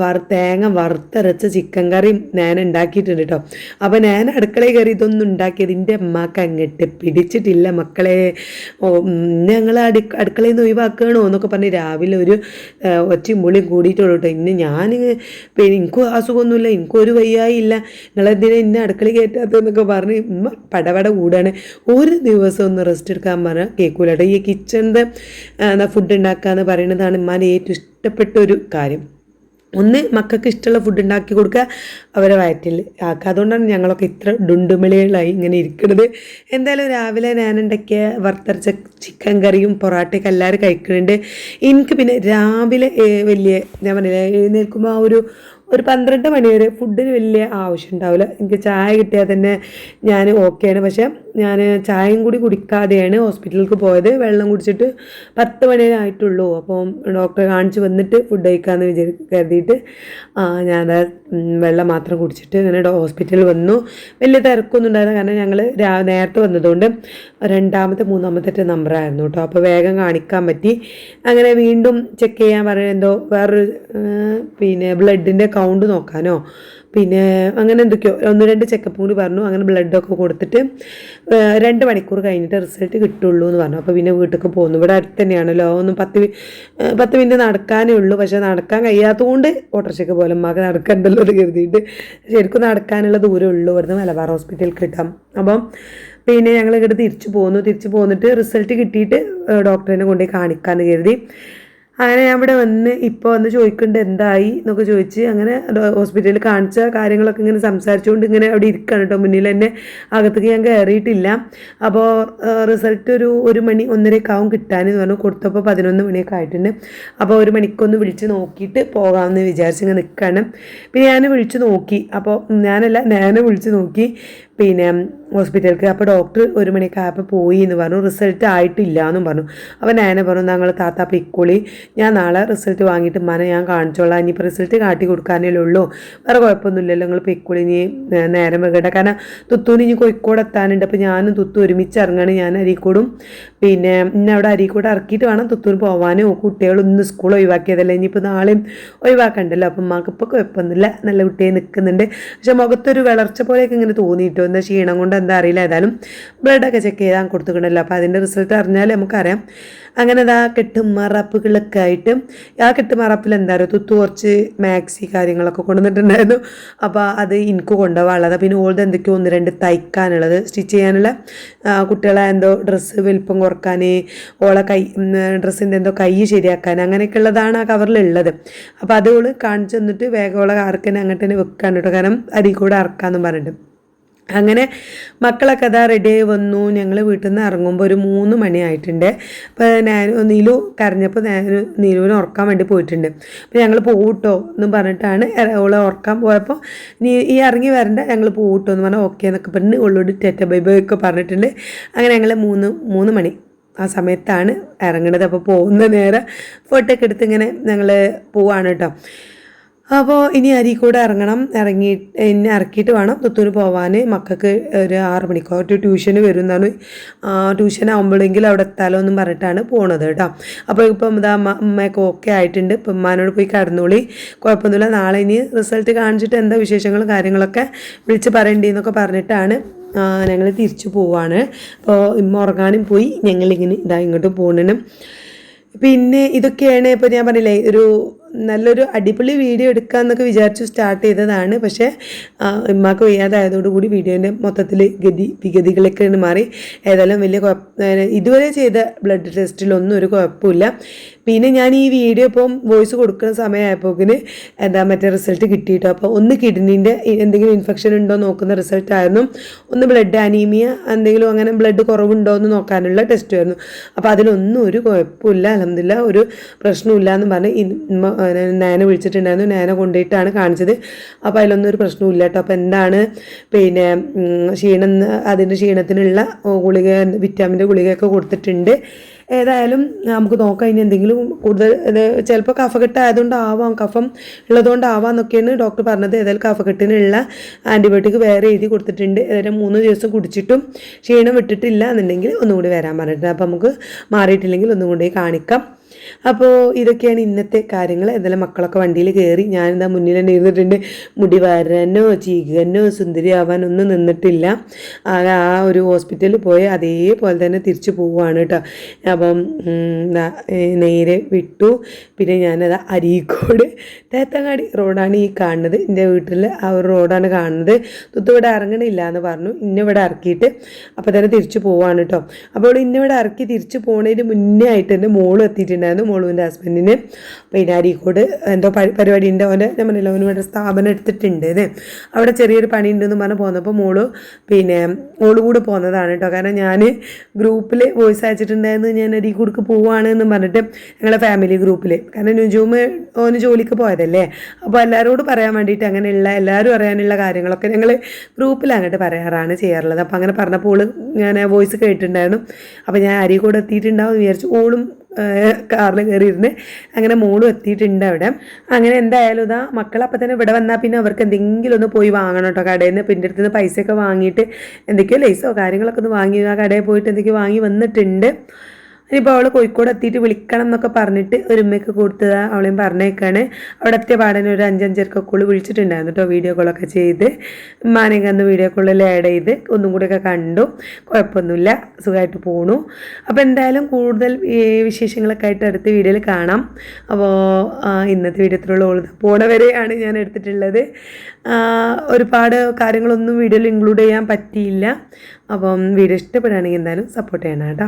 വറ തേങ്ങ വറുത്തരച്ച ചിക്കൻ കറിയും ഞാൻ ഉണ്ടാക്കിയിട്ടുണ്ട് കേട്ടോ. അപ്പോൾ ഞാൻ അടുക്കളയിൽ കയറി ഇതൊന്നും ഉണ്ടാക്കിയത് എന്റെ അമ്മയ്ക്ക് അങ്ങോട്ട് പിടിച്ചിട്ടില്ല. മക്കളെ ഞങ്ങൾ അടു അടുക്കളയിൽ നിന്ന് ഒഴിവാക്കണോ എന്നൊക്കെ പറഞ്ഞ് രാവിലെ ഒരു ഒറ്റയും മുളിയും കൂടിയിട്ടുള്ളൂ കേട്ടോ. ഇന്ന് ഞാൻ പിന്നെ എനിക്കും അസുഖമൊന്നുമില്ല എനിക്കും ഒരു വയ്യായില്ല. നിങ്ങളെന്തിനാ ഇന്ന അടുക്കളയിൽ കയറ്റാത്തതെന്നൊക്കെ പറഞ്ഞ് ഉമ്മ പടപട കൂടാണ്. ഒരു ദിവസം ഒന്ന് റെസ്റ്റ് എടുക്കാൻ പറഞ്ഞാൽ കേൾക്കൂല കേട്ടോ. ഈ കിച്ചണിന്റെ ഫുഡ് ഉണ്ടാക്കുക എന്ന് പറയുന്നതാണ് ഉമ്മാന്റെ ഏറ്റവും ഇഷ്ടപ്പെട്ട ഒരു കാര്യം. ഒന്ന് മക്കൾക്ക് ഇഷ്ടമുള്ള ഫുഡ് ഉണ്ടാക്കി കൊടുക്കുക അവരെ വയറ്റിൽ ആക്കുക. അതുകൊണ്ടാണ് ഞങ്ങളൊക്കെ ഇത്ര ഡുണ്ടുമിളികളായി ഇങ്ങനെ ഇരിക്കുന്നത്. എന്തായാലും രാവിലെ ഞാൻ ഉണ്ടാക്കിയ വറുത്തരച്ച ചിക്കൻ കറിയും പൊറാട്ടയൊക്കെ എല്ലാവരും കഴിക്കുന്നുണ്ട്. എനിക്ക് പിന്നെ രാവിലെ വലിയ ഞാൻ പറഞ്ഞില്ല എഴുന്നേൽക്കുമ്പോൾ ആ ഒരു ഒരു പന്ത്രണ്ട് മണി വരെ ഫുഡിന് വലിയ ആവശ്യം ഉണ്ടാവില്ല. എനിക്ക് ചായ കിട്ടിയാൽ തന്നെ ഞാൻ ഓക്കെയാണ് പക്ഷേ ഞാൻ ചായയും കൂടി കുടിക്കാതെയാണ് ഹോസ്പിറ്റലിലേക്ക് പോയത്. വെള്ളം കുടിച്ചിട്ട് പത്ത് മണിവരെ ആയിട്ടുള്ളൂ. അപ്പം ഡോക്ടറെ കാണിച്ച് വന്നിട്ട് ഫുഡ് കഴിക്കാമെന്ന് വിചാരി കരുതിയിട്ട് ഞാൻ വെള്ളം മാത്രം കുടിച്ചിട്ട് ഇങ്ങനെ ഹോസ്പിറ്റലിൽ വന്നു. വലിയ തിരക്കൊന്നും ഉണ്ടായിരുന്നു കാരണം ഞങ്ങൾ നേരത്തെ വന്നതുകൊണ്ട് രണ്ടാമത്തെ മൂന്നാമത്തെ നമ്പറായിരുന്നു കേട്ടോ. അപ്പോൾ വേഗം കാണിക്കാൻ പറ്റി. അങ്ങനെ വീണ്ടും ചെക്ക് ചെയ്യാൻ പറയുന്നത് എന്തോ വേറൊരു പിന്നെ ബ്ലഡിന്റെ കൗണ്ട് നോക്കാനോ? പിന്നെ അങ്ങനെ എന്തൊക്കെയോ ഒന്ന് രണ്ട് ചെക്കപ്പ് കൂടി പറഞ്ഞു. അങ്ങനെ ബ്ലഡൊക്കെ കൊടുത്തിട്ട് രണ്ട് മണിക്കൂർ കഴിഞ്ഞിട്ട് റിസൾട്ട് കിട്ടുള്ളൂ എന്ന് പറഞ്ഞു. അപ്പോൾ പിന്നെ വീട്ടിലേക്ക് പോകുന്നു ഇവിടെ അടുത്ത് തന്നെയാണല്ലോ. ഒന്ന് പത്ത് പത്ത് മിനിറ്റ് നടക്കാനേ ഉള്ളൂ. പക്ഷേ നടക്കാൻ കഴിയാത്തതുകൊണ്ട് ഓട്ടോറിക്ഷയ്ക്ക് പോലെ മകൻ നടക്കണ്ടല്ലോ എന്ന് കരുതിയിട്ട് ശരിക്കും നടക്കാനുള്ള ദൂരം ഉള്ളൂ. ഇവിടുന്ന് മലബാർ ഹോസ്പിറ്റലിൽ കിട്ടാം അപ്പം പിന്നെ ഞങ്ങൾ ഇങ്ങോട്ട് തിരിച്ചു പോന്നു. തിരിച്ചു പോന്നിട്ട് റിസൾട്ട് കിട്ടിയിട്ട് ഡോക്ടറിനെ കൊണ്ടുപോയി കാണിക്കാമെന്ന് കരുതി. അങ്ങനെ ഞാൻ ഇവിടെ വന്ന് ഇപ്പോൾ വന്ന് ചോദിക്കേണ്ടത് എന്തായി എന്നൊക്കെ ചോദിച്ച് അങ്ങനെ ഹോസ്പിറ്റലിൽ കാണിച്ച കാര്യങ്ങളൊക്കെ ഇങ്ങനെ സംസാരിച്ചുകൊണ്ട് ഇങ്ങനെ അവിടെ ഇരിക്കുകയാണ് കേട്ടോ. മുന്നിൽ തന്നെ അകത്തേക്ക് ഞാൻ കയറിയിട്ടില്ല. അപ്പോൾ റിസൾട്ട് ഒരു ഒരു മണി ഒന്നരയൊക്കെ ആവും കിട്ടാനെന്ന് പറഞ്ഞു. കൊടുത്തപ്പോൾ പതിനൊന്ന് മണിയൊക്കെ ആയിട്ടുണ്ട്. അപ്പോൾ ഒരു മണിക്കൊന്ന് വിളിച്ച് നോക്കിയിട്ട് പോകാമെന്ന് വിചാരിച്ച് ഇങ്ങനെ നിൽക്കുകയാണ് പിന്നെ ഞാൻ വിളിച്ച് നോക്കി. അപ്പോൾ ഞാനല്ല ഞാൻ വിളിച്ച് നോക്കി. പിന്നെ ഹോസ്പിറ്റലിലേക്ക് അപ്പോൾ ഡോക്ടർ ഒരു മണിയൊക്കെ ആയപ്പോൾ പോയി എന്ന് പറഞ്ഞു. റിസൾട്ട് ആയിട്ടില്ല എന്നും പറഞ്ഞു. അപ്പോൾ നയന പറഞ്ഞു ഞങ്ങൾ താത്ത പിക്കുളി. ഞാൻ നാളെ റിസൾട്ട് വാങ്ങിയിട്ട് മന ഞാൻ കാണിച്ചോളാം. ഇനിയിപ്പോൾ റിസൾട്ട് കാട്ടി കൊടുക്കാനേ ഉള്ളൂ. വേറെ കുഴപ്പമൊന്നുമില്ലല്ലോ നിങ്ങൾ പിക്കുളി. ഇനി നേരം വെക്കട്ടെ കാരണം തുത്തൂന് ഇനി കോഴിക്കോട് എത്താനുണ്ട്. അപ്പോൾ ഞാനും തുത്തു ഒരുമിച്ച് ഇറങ്ങാണ്. ഞാൻ അരീക്കോടും പിന്നെ ഇന്നെ അവിടെ അരീക്കോട് ഇറക്കിയിട്ട് വേണം തുത്തൂന് പോകാനും കുട്ടികളൊന്ന് സ്കൂൾ ഒഴിവാക്കിയതല്ലേ? ഇനിയിപ്പോൾ നാളെയും ഒഴിവാക്കണ്ടല്ലോ. അപ്പം മാക്കിപ്പോൾ കുഴപ്പമൊന്നുമില്ല. നല്ല കുട്ടിയെ നിൽക്കുന്നുണ്ട് പക്ഷേ മുഖത്തൊരു വളർച്ച പോലെയൊക്കെ ഇങ്ങനെ തോന്നിയിട്ടോ? എന്താ ക്ഷീണം കൊണ്ട് എന്താ അറിയില്ല. ഏതായാലും ബ്ലഡൊക്കെ ചെക്ക് ചെയ്താൽ കൊടുത്തുക്കണല്ലോ അപ്പോൾ അതിന്റെ റിസൾട്ട് അറിഞ്ഞാൽ നമുക്കറിയാം. അങ്ങനെ അത് കെട്ടും മറപ്പുകളൊക്കെ ആയിട്ട് ആ കെട്ടുമറപ്പിൽ എന്താ പറയുക തുത്തു കുറച്ച് മാക്സി കാര്യങ്ങളൊക്കെ കൊണ്ടുവന്നിട്ടുണ്ടായിരുന്നു. അപ്പോൾ അത് എനിക്ക് കൊണ്ടുപോകാനുള്ളത്. പിന്നെ ഓൾഡ് എന്തൊക്കെയോ ഒന്ന് രണ്ട് തയ്ക്കാനുള്ളത്. സ്റ്റിച്ച് ചെയ്യാനുള്ള ആ, കുട്ടികളെ എന്തോ ഡ്രസ്സ് വലിപ്പം കുറയ്ക്കാൻ ഓളെ കൈ ഡ്രസ്സിന്റെ എന്തോ കൈ ശരിയാക്കാൻ അങ്ങനെയൊക്കെ ഉള്ളതാണ് ആ കവറിലുള്ളത് അപ്പോൾ അത് ഓൾ കാണിച്ചു തന്നിട്ട് വേഗം ഓളെ അറക്കനെ അങ്ങോട്ട് തന്നെ വെക്കാൻ കേട്ടോ. കാരണം അരി കൂടെ അറക്കാമെന്നും പറഞ്ഞിട്ട്. അങ്ങനെ മക്കളൊക്കെ അതാ റെഡിയായി വന്നു. ഞങ്ങൾ വീട്ടിൽ നിന്ന് ഇറങ്ങുമ്പോൾ ഒരു മൂന്ന് മണിയായിട്ടുണ്ട്. അപ്പോൾ ഞാൻ നീലു കരഞ്ഞപ്പോൾ ഞാൻ നീലുവിനെ ഉറക്കാൻ വേണ്ടി പോയിട്ടുണ്ട്. അപ്പോൾ ഞങ്ങൾ പോകട്ടോ എന്ന് പറഞ്ഞിട്ടാണ് ഓളെ ഉറക്കാൻ പോയപ്പോൾ നീ ഈ ഇറങ്ങി വരണ്ട ഞങ്ങൾ പോകട്ടോ എന്ന് പറഞ്ഞാൽ ഓക്കെ എന്നൊക്കെ പറഞ്ഞ് ഉള്ളോട് ടെറ്റ ബൈ ബൈ ഒക്കെ പറഞ്ഞിട്ടുണ്ട്. അങ്ങനെ ഞങ്ങൾ മൂന്ന് മൂന്ന് മണി ആ സമയത്താണ് ഇറങ്ങണത്. അപ്പോൾ പോകുന്ന നേരെ ഫോട്ടോ ഒക്കെ എടുത്ത് ഇങ്ങനെ ഞങ്ങൾ പോവാണ് കേട്ടോ. അപ്പോൾ ഇനി അരീക്കോട് ഇറങ്ങണം. ഇറങ്ങി എന്നെ ഇറക്കിയിട്ട് വേണം പുത്തൂർ പോവാൻ മക്കൾക്ക് ഒരു ആറ് മണിക്കോ ഒരു ട്യൂഷന് വരും എന്നാണ് ട്യൂഷൻ ആകുമ്പോഴെങ്കിൽ അവിടെ എത്താലോ എന്നും പറഞ്ഞിട്ടാണ് പോണത് കേട്ടോ. അപ്പോൾ ഇപ്പം ഇതാ അമ്മ അമ്മയൊക്കെ ഓക്കെ ആയിട്ടുണ്ട്. ഇപ്പം ഉമ്മാനോട് പോയി കടന്നോളി. കുഴപ്പമൊന്നുമില്ല. നാളെ ഇനി റിസൾട്ട് കാണിച്ചിട്ട് എന്താ വിശേഷങ്ങളും കാര്യങ്ങളൊക്കെ വിളിച്ച് പറയണ്ടേന്നൊക്കെ പറഞ്ഞിട്ടാണ് ഞങ്ങൾ തിരിച്ചു പോവാണ്. അപ്പോൾ ഇമ്മ ഉറങ്ങാനും പോയി. ഞങ്ങളിങ്ങനെ ഇതാ ഇങ്ങോട്ട് പോകണേനും പിന്നെ ഇതൊക്കെയാണ് ഇപ്പോൾ ഞാൻ പറഞ്ഞില്ലേ ഒരു നല്ലൊരു അടിപൊളി വീഡിയോ എടുക്കാമെന്നൊക്കെ വിചാരിച്ചു സ്റ്റാർട്ട് ചെയ്തതാണ്. പക്ഷേ ഉമ്മാക്ക് വയ്യാതായതോടുകൂടി വീഡിയോന്റെ മൊത്തത്തിൽ ഗതി വിഗതികളൊക്കെ മാറി. ഏതായാലും വലിയ കുഴപ്പം ഇതുവരെ ചെയ്ത ബ്ലഡ് ടെസ്റ്റിലൊന്നും ഒരു കുഴപ്പമില്ല. പിന്നെ ഞാൻ ഈ വീഡിയോ ഇപ്പം വോയിസ് കൊടുക്കുന്ന സമയമായപ്പോക്കിന് എന്താ മറ്റേ റിസൾട്ട് കിട്ടിയിട്ടോ? അപ്പോൾ ഒന്ന് കിഡ്നീന്റെ എന്തെങ്കിലും ഇൻഫെക്ഷൻ ഉണ്ടോ നോക്കുന്ന റിസൾട്ടായിരുന്നു ഒന്ന് ബ്ലഡ് അനീമിയ എന്തെങ്കിലും അങ്ങനെ ബ്ലഡ് കുറവുണ്ടോ എന്ന് നോക്കാനുള്ള ടെസ്റ്റ് ആയിരുന്നു. അപ്പോൾ അതിലൊന്നും ഒരു കുഴപ്പമില്ല അലഹമില്ല ഒരു പ്രശ്നമില്ല എന്ന് പറഞ്ഞ് നേന നാന വിളിച്ചിട്ടുണ്ടായിരുന്നു. നേന കൊണ്ടുപോയിട്ടാണ് കാണിച്ചത്. അപ്പോൾ അതിലൊന്നും ഒരു പ്രശ്നമില്ല കേട്ടോ. അപ്പോൾ എന്താണ് പിന്നെ ക്ഷീണം അതിന്റെ ക്ഷീണത്തിനുള്ള ഗുളിക വിറ്റാമിന്റെ ഗുളികയൊക്കെ കൊടുത്തിട്ടുണ്ട്. ഏതായാലും നമുക്ക് നോക്കാം ഇനി എന്തെങ്കിലും കൂടുതൽ ചിലപ്പോൾ കഫക്കെട്ട് ആയതുകൊണ്ടാവാം കഫം ഉള്ളതുകൊണ്ടാവാം എന്നൊക്കെയാണ് ഡോക്ടർ പറഞ്ഞത്. ഏതായാലും കഫക്കെട്ടിനുള്ള ആന്റിബയോട്ടിക് വേറെ എഴുതി കൊടുത്തിട്ടുണ്ട്. ഏതായാലും മൂന്ന് ദിവസം കുടിച്ചിട്ടും ക്ഷീണം വിട്ടിട്ടില്ല എന്നുണ്ടെങ്കിൽ ഒന്നുകൂടി വരാൻ പറഞ്ഞിട്ടുണ്ട്. അപ്പോൾ നമുക്ക് മാറിയിട്ടില്ലെങ്കിൽ ഒന്നുകൂടി കാണിക്കാം. അപ്പോൾ ഇതൊക്കെയാണ് ഇന്നത്തെ കാര്യങ്ങൾ. എന്തായാലും മക്കളൊക്കെ വണ്ടിയിൽ കയറി ഞാനെന്താ മുന്നിൽ തന്നെ ഇരുന്നിട്ടുണ്ട്. മുടി വരാനോ ചീകാനോ സുന്ദരിയാവാനോ ഒന്നും നിന്നിട്ടില്ല. ആ ഒരു ഹോസ്പിറ്റലിൽ പോയി അതേപോലെ തന്നെ തിരിച്ചു പോവുകയാണ് കേട്ടോ. അപ്പം നേരെ വിട്ടു. പിന്നെ ഞാനത് അരീക്കോട് തേത്തങ്ങാടി റോഡാണ് ഈ കാണുന്നത്. എന്റെ വീട്ടിൽ ആ ഒരു റോഡാണ് കാണുന്നത്. തുത്തു ഇവിടെ ഇറങ്ങണില്ല എന്ന് പറഞ്ഞു. ഇന്നിവിടെ ഇറക്കിയിട്ട് അപ്പോൾ തന്നെ തിരിച്ചു പോവാണ് കേട്ടോ. അപ്പോൾ ഇന്നിവിടെ ഇറക്കി തിരിച്ചു പോണതിന് മുന്നേ ആയിട്ട് തന്നെ മോൾ എത്തിയിട്ടുണ്ടായിരുന്നു. മോളുവിന്റെ ഹസ്ബൻഡിന്. പിന്നെ അരീക്കോട് എന്തോ പരിപാടി ഉണ്ട് അവന്റെ ഞാൻ പറഞ്ഞില്ല അവന് വേണ്ട സ്ഥാപനം എടുത്തിട്ടുണ്ട് ഇത്. അവിടെ ചെറിയൊരു പണി ഉണ്ടെന്ന് പറഞ്ഞ് പോന്നപ്പോൾ മോൾ പിന്നെ മോൾ കൂടെ പോകുന്നതാണ് കേട്ടോ. കാരണം ഞാൻ ഗ്രൂപ്പിൽ വോയിസ് അയച്ചിട്ടുണ്ടായിരുന്നു ഞാൻ അരീക്കോടുക്ക് പോവാണ് എന്ന് പറഞ്ഞിട്ട് ഞങ്ങളെ ഫാമിലി ഗ്രൂപ്പിൽ. കാരണം നുജൂമ് ഓന് ജോലിക്ക് പോയതല്ലേ. അപ്പോൾ എല്ലാവരോട് പറയാൻ വേണ്ടിയിട്ട് അങ്ങനെയുള്ള എല്ലാവരും അറിയാനുള്ള കാര്യങ്ങളൊക്കെ ഞങ്ങൾ ഗ്രൂപ്പിൽ അങ്ങോട്ട് പറയാറാണ് ചെയ്യാറുള്ളത്. അപ്പോൾ അങ്ങനെ പറഞ്ഞപ്പോൾ ഞാൻ വോയിസ് കേട്ടിട്ടുണ്ടായിരുന്നു. അപ്പോൾ ഞാൻ അരീക്കോട് എത്തിയിട്ടുണ്ടാവും വിചാരിച്ചു ഓളും കാറിൽ കയറിയിരുന്ന് അങ്ങനെ മോളും എത്തിയിട്ടുണ്ട് അവിടെ. അങ്ങനെ എന്തായാലും ഇതാ മക്കൾ അപ്പം തന്നെ ഇവിടെ വന്നാൽ പിന്നെ അവർക്ക് എന്തെങ്കിലും ഒന്ന് പോയി വാങ്ങണം കേട്ടോ. കടയിൽ നിന്ന് പിന്നെ അടുത്ത് നിന്ന് പൈസയൊക്കെ വാങ്ങിയിട്ട് എന്തൊക്കെയോ ലൈസോ കാര്യങ്ങളൊക്കെ ഒന്ന് വാങ്ങി ആ കടയിൽ പോയിട്ട് എന്തൊക്കെയോ വാങ്ങി വന്നിട്ടുണ്ട്. ഇനിയിപ്പോൾ അവൾ കോഴിക്കോട് എത്തിയിട്ട് വിളിക്കണം എന്നൊക്കെ പറഞ്ഞിട്ട് ഒരു ഉമ്മയ്ക്ക് കൊടുത്തതാ അവളെയും പറഞ്ഞേക്കാണ്. അവിടെ എത്തിയ പാടനെ ഒരു അഞ്ചഞ്ചരക്കൊക്കെ ഉള്ളു വിളിച്ചിട്ടുണ്ടായിരുന്നു കേട്ടോ വീഡിയോ കോളൊക്കെ ചെയ്ത്. ഉമ്മാനെയൊക്കെ അന്ന് വീഡിയോ കോളിൽ ആഡ് ചെയ്ത് ഒന്നും കൂടെയൊക്കെ കണ്ടു. കുഴപ്പമൊന്നുമില്ല സുഖമായിട്ട് പോണു. അപ്പോൾ എന്തായാലും കൂടുതൽ വിശേഷങ്ങളൊക്കെ ആയിട്ട് അടുത്ത വീഡിയോയിൽ കാണാം. അപ്പോൾ ഇന്നത്തെ വീഡിയോ ഇത്രയുള്ള ഉള്ളത് പോണ വരെയാണ് ഞാൻ എടുത്തിട്ടുള്ളത്. ഒരുപാട് കാര്യങ്ങളൊന്നും വീഡിയോയിൽ ഇൻക്ലൂഡ് ചെയ്യാൻ പറ്റിയില്ല. അപ്പം വീഡിയോ ഇഷ്ടപ്പെടുകയാണെങ്കിൽ എന്തായാലും സപ്പോർട്ട് ചെയ്യണം കേട്ടോ.